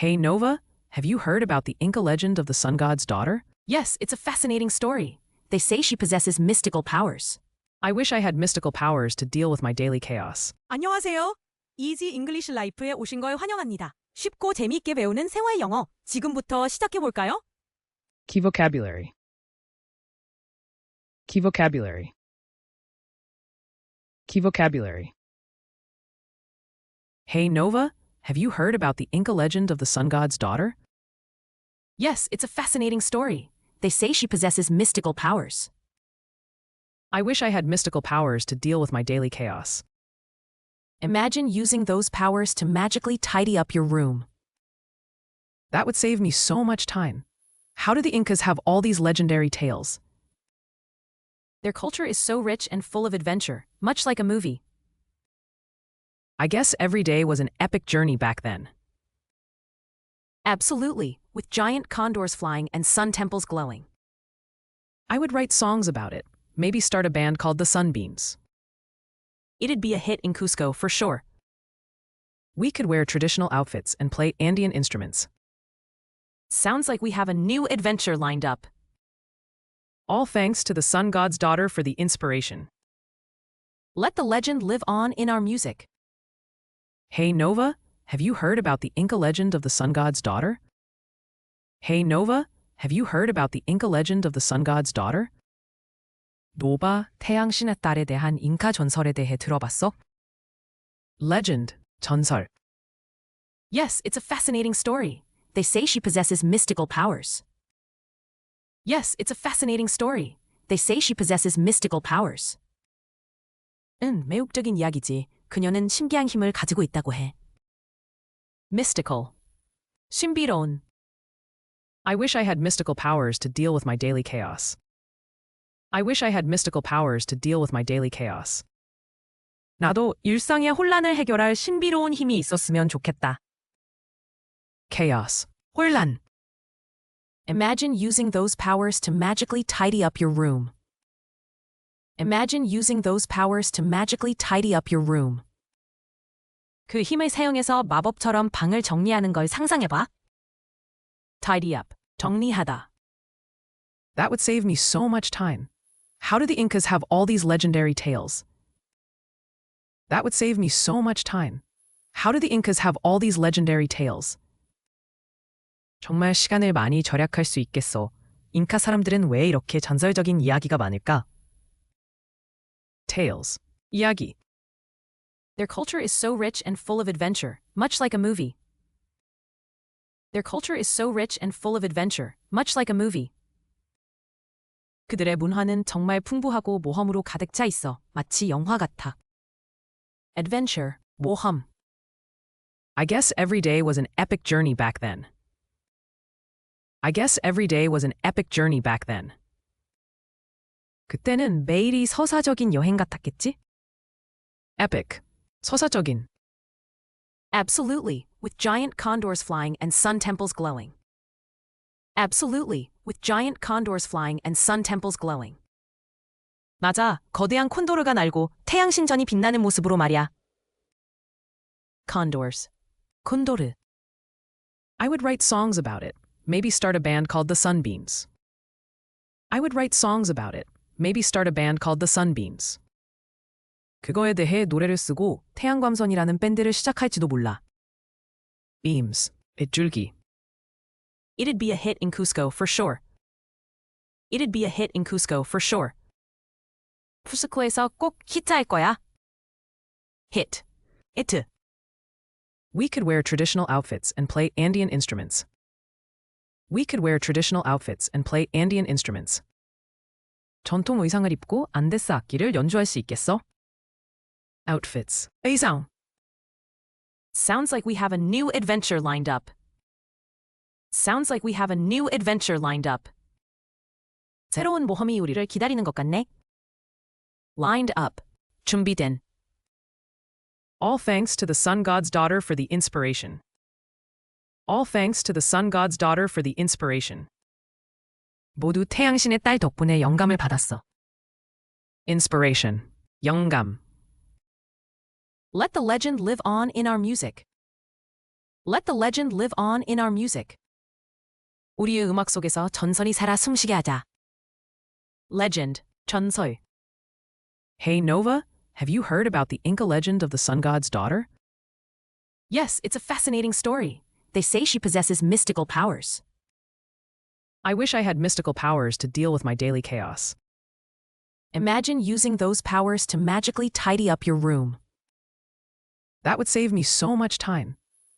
Hey Nova, have you heard about the Inca legend of the sun god's daughter? Yes, it's a fascinating story. They say she possesses mystical powers. I wish I had mystical powers to deal with my daily chaos. 안녕하세요. 이지 잉글리시 라이프에 오신 걸 환영합니다. 쉽고 재미있게 배우는 생활 영어. 지금부터 시작해 볼까요? Key vocabulary. Key vocabulary. Key vocabulary. Hey Nova, have you heard about the Inca legend of the sun god's daughter? Yes, it's a fascinating story. They say she possesses mystical powers. I wish I had mystical powers to deal with my daily chaos. Imagine using those powers to magically tidy up your room. That would save me so much time. How do the Incas have all these legendary tales? Their culture is so rich and full of adventure, much like a movie. I guess every day was an epic journey back then. Absolutely, with giant condors flying and sun temples glowing. I would write songs about it, maybe start a band called the Sunbeams. It'd be a hit in Cusco for sure. We could wear traditional outfits and play Andean instruments. Sounds like we have a new adventure lined up. All thanks to the sun god's daughter for the inspiration. Let the legend live on in our music. Hey Nova, have you heard about the Inca legend of the sun god's daughter? Hey Nova, have you heard about the Inca legend of the sun god's daughter? 노바, 태양신의 딸에 대한 잉카 전설에 대해 들어봤어? Legend, 전설. Yes, it's a fascinating story. They say she possesses mystical powers. Yes, it's a fascinating story. They say she possesses mystical powers. 응, 매혹적인 이야기지. 그녀는 신기한 힘을 가지고 있다고 해. Mystical. 신비로운. I wish I had mystical powers to deal with my daily chaos. I wish I had mystical powers to deal with my daily chaos. 나도 일상의 혼란을 해결할 신비로운 힘이 있었으면 좋겠다. Chaos. 혼란. Imagine using those powers to magically tidy up your room. Imagine using those powers to magically tidy up your room. 그 힘을 사용해서 마법처럼 방을 정리하는 걸 상상해봐. Tidy up. 정리하다. That would save me so much time. How do the Incas have all these legendary tales? That would save me so much time. How do the Incas have all these legendary tales? 정말 시간을 많이 절약할 수 있겠어. 잉카 사람들은 왜 이렇게 전설적인 이야기가 많을까? Tales. 이야기. Their culture is so rich and full of adventure, much like a movie. Their culture is so rich and full of adventure, much like a movie. 그들의 문화는 정말 풍부하고 모험으로 가득 차 있어. 마치 영화 같아. Adventure, 모험. I guess every day was an epic journey back then. I guess every day was an epic journey back then. 그때는 매일이 서사적인 여행 같았겠지? Epic. 서사적인. Absolutely, with giant condors flying and sun temples glowing. Absolutely, with giant condors flying and sun temples glowing. 맞아. 거대한 콘도르가 날고 태양신전이 빛나는 모습으로 말이야. Condors. 콘도르. I would write songs about it, maybe start a band called the Sunbeams. I would write songs about it, maybe start a band called the Sunbeams. 그거에 대해 노래를 쓰고 태양광선이라는 밴드를 시작할지도 몰라. Beams. 빗줄기. It'd be a hit in Cusco for sure. It'd be a hit in Cusco for sure. 푸스코에서 꼭 히트할 거야. Hit. 히트. We could wear traditional outfits and play Andean instruments. We could wear traditional outfits and play Andean instruments. 전통 의상을 입고 안데스 악기를 연주할 수 있겠어? Outfits. 의상. Sounds like we have a new adventure lined up. Sounds like we have a new adventure lined up. 새로운 모험이 우리를 기다리는 것 같네. Lined up. 준비된. All thanks to the sun god's daughter for the inspiration. All thanks to the sun god's daughter for the inspiration. 모두 태양신의 딸 덕분에 영감을 받았어. Inspiration. 영감. Let the legend live on in our music. Let the legend live on in our music. 우리의 음악 속에서 전설이 살아 숨쉬게 하자. Legend, 전설. Hey Nova, have you heard about the Inca legend of the sun god's daughter? Yes, it's a fascinating story. They say she possesses mystical powers. I wish I had mystical powers to deal with my daily chaos. Imagine using those powers to magically tidy up your room. That would save me so much time.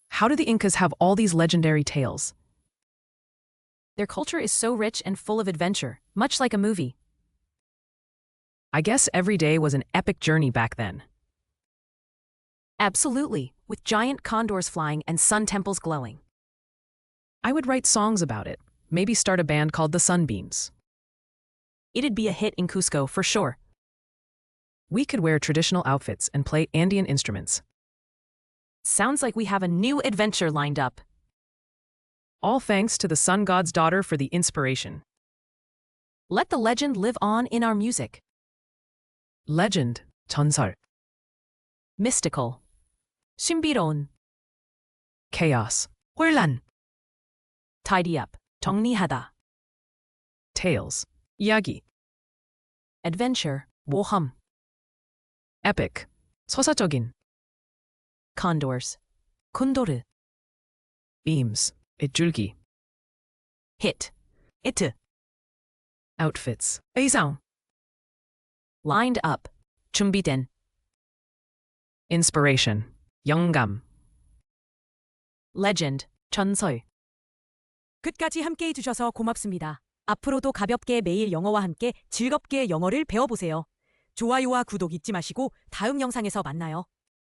How do the Incas have all these legendary tales? Their culture is so rich and full of adventure, much like a movie. I guess every day was an epic journey back then. Absolutely, with giant condors flying and sun temples glowing. I would write songs about it, maybe start a band called the Sunbeams. It'd be a hit in Cusco for sure. We could wear traditional outfits and play Andean instruments. Sounds like we have a new adventure lined up. All thanks to the sun god's daughter for the inspiration. Let the legend live on in our music. Legend, 전설, Mystical. 신비로운. chaos, 혼란, Tidy up. 정리하다. tales, 이야기, Adventure. 모험. epic, 서사적인, Condors. 콘도르. beams, it줄기, Hit. It. outfits, 의상, Lined up. 준비된. inspiration, 영감. Legend. 전설. 끝까지 함께 해주셔서 고맙습니다. 앞으로도 가볍게 매일 영어와 함께 즐겁게 영어를 배워보세요. 좋아요와 구독 잊지 마시고 다음 영상에서 만나요.